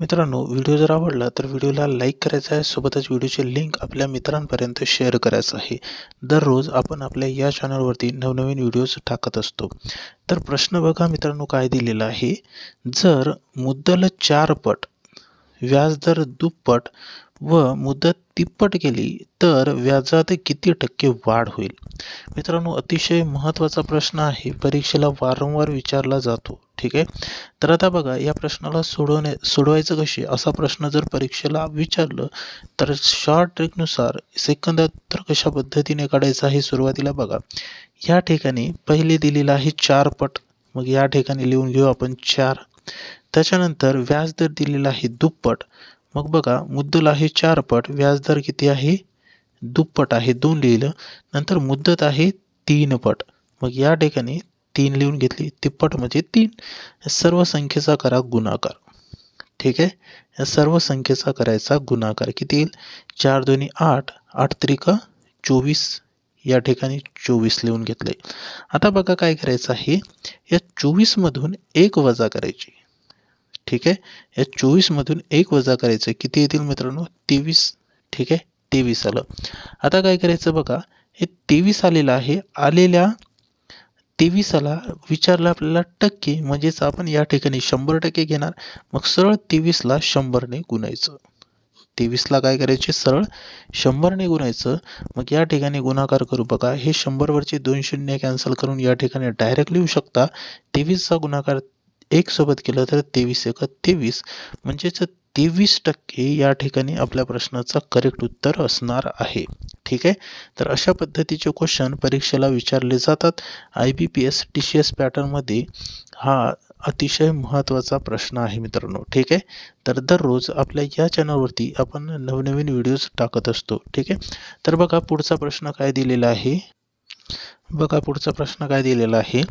मित्रांनो व्हिडिओ जर आवडला तर व्हिडिओला लाईक करायचा आहे. सोबतच व्हिडिओची लिंक आपल्या मित्रांपर्यंत शेअर करायचं आहे. दररोज आपण आपल्या या चॅनलवरती नवनवीन व्हिडिओज टाकत असतो. तर प्रश्न बघा मित्रांनो काय दिलेला आहे? जर मुद्दल चार पट व्याजदर दुप्पट व मुदत तिप्पट केली तर व्याजात किती टक्के वाढ होईल? मित्रांनो अतिशय महत्त्वाचा प्रश्न आहे. परीक्षेला वारंवार विचारला जातो. ठीक आहे? तर आता बघा या प्रश्नाला सोडवणे सोडवायचं कसे असा प्रश्न जर परीक्षेला विचारलं तर शॉर्ट ट्रिकनुसार सेकंदात कशा पद्धतीने काढायचा हे सुरुवातीला बघा. या ठिकाणी पहिले दिलेलं आहे चार पट. मग या ठिकाणी लिहून घेऊ आपण चार. त्याच्यानंतर व्याजदर दिलेला आहे दुप्पट. मग बघा मुद्दल आहे चार पट. व्याजदर किती आहे? दुप्पट आहे. दोन लिहिलं. नंतर मुद्दत आहे तीन पट. मग या ठिकाणी तीन लिहून घेतली तिप्पट म्हणजे तीन. या सर्व संख्येचा करा गुणाकार. ठीक आहे? या सर्व संख्येचा करायचा गुणाकार. किती येईल? चार दोन्ही आठ आठ त्रिका चोवीस. या ठिकाणी चोवीस लिहून घेतले. आता बघा काय करायचं आहे? या चोवीसमधून एक वजा करायची. ठीक आहे? या चोवीसमधून एक वजा करायचं. किती येतील मित्रांनो? तेवीस. ठीक आहे? तेवीस आलं. आता काय करायचं बघा? हे तेवीस आलेलं आहे. आलेल्या तेवीसाला विचारलं आपल्याला टक्के म्हणजेच आपण या ठिकाणी शंभर टक्के घेणार. मग सरळ तेवीसला शंभरने गुणायचं. तेवीसला काय करायचे? सरळ शंभरने गुणायचं. मग या ठिकाणी गुणाकार करू बघा. हे शंभरवरचे दोन शून्य कॅन्सल करून या ठिकाणी डायरेक्ट लिहू शकता. तेवीसचा गुणाकार एक सोबत केलं तर तेवीस एक तेवीस. म्हणजेच तेवीस टक्के या ठिकाणी आपल्या प्रश्नाचं करेक्ट उत्तर असणार आहे. ठीक आहे? तर अशा पद्धतीचे क्वेश्चन परीक्षेला विचारले जातात. I B P S T C S पॅटर्नमध्ये हा अतिशय महत्त्वाचा प्रश्न आहे मित्रांनो. ठीक आहे? तर दररोज आपल्या या चॅनलवरती आपण नवनवीन व्हिडिओज टाकत असतो. ठीक आहे? तर बघा पुढचा प्रश्न काय दिलेला आहे? बघा पुढचा प्रश्न काय दिलेला आहे?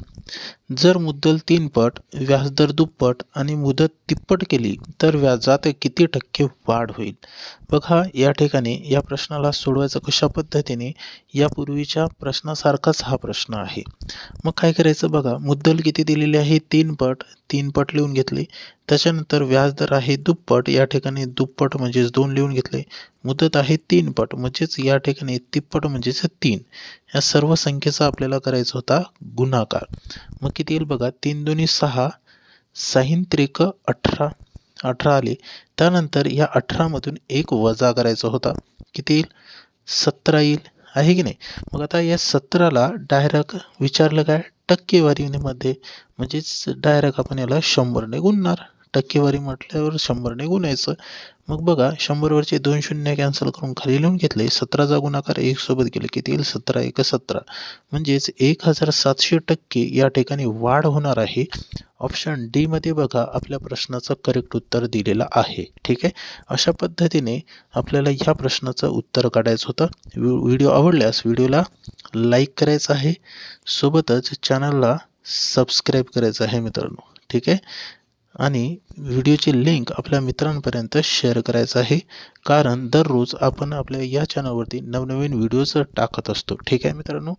जर मुद्दल तीन पट व्याजदर दुप्पट आणि मुदत तिप्पट केली तर व्याजात किती टक्के वाढ होईल? बघा या ठिकाणी या प्रश्नाला सोडवायचं कशा पद्धतीने? यापूर्वीच्या प्रश्नासारखाच हा प्रश्न आहे. मग काय करायचं बघा मुद्दल किती दिलेली आहे? तीन पट. तीन पट लिहून घेतले. त्याच्यानंतर व्याजदर आहे दुप्पट. या ठिकाणी दुप्पट म्हणजेच दोन लिहून घेतले. मुदत आहे तीन पट म्हणजेच या ठिकाणी तिप्पट म्हणजेच तीन. या सर्व संख्येचा आपल्याला करायचा होता गुणाकार. मग किती येईल बघा? तीन दोन्ही सहा साहीन त्रिक अठरा अठरा आले. त्यानंतर या अठरामधून एक वजा करायचा होता. किती येईल? सतरा येईल. आहे की नाही? मग आता या सतराला डायरेक्ट विचारलं काय? टक्केवारीमध्ये म्हणजेच डायरेक्ट आपण याला शंभरने गुणणार. टक्केवारी म्हटल्यावर शंभरने गुणायचं मग बघा शंभरवरचे दोन शून्य कॅन्सल करून खाली लिहून घेतले. सतराचा गुणाकार एक सोबत गेले किती येईल? सतरा एक सतरा. म्हणजेच एक हजार सातशे टक्के या ठिकाणी वाढ होणार आहे. ऑप्शन डीमध्ये बघा आपल्या प्रश्नाचं करेक्ट उत्तर दिलेलं आहे. ठीक आहे? अशा पद्धतीने आपल्याला ह्या प्रश्नाचं उत्तर काढायचं होतं. व्हिडिओ आवडल्यास व्हिडिओला लाईक करायचं आहे. सोबतच चॅनलला सबस्क्राईब करायचं आहे मित्रांनो. ठीक आहे? आणि व्हिडिओची लिंक आपल्या मित्रांपर्यंत शेअर करायचं आहे. कारण दररोज आपण आपल्या या चॅनलवरती नवनवीन व्हिडिओज टाकत असतो. ठीक आहे मित्रांनो?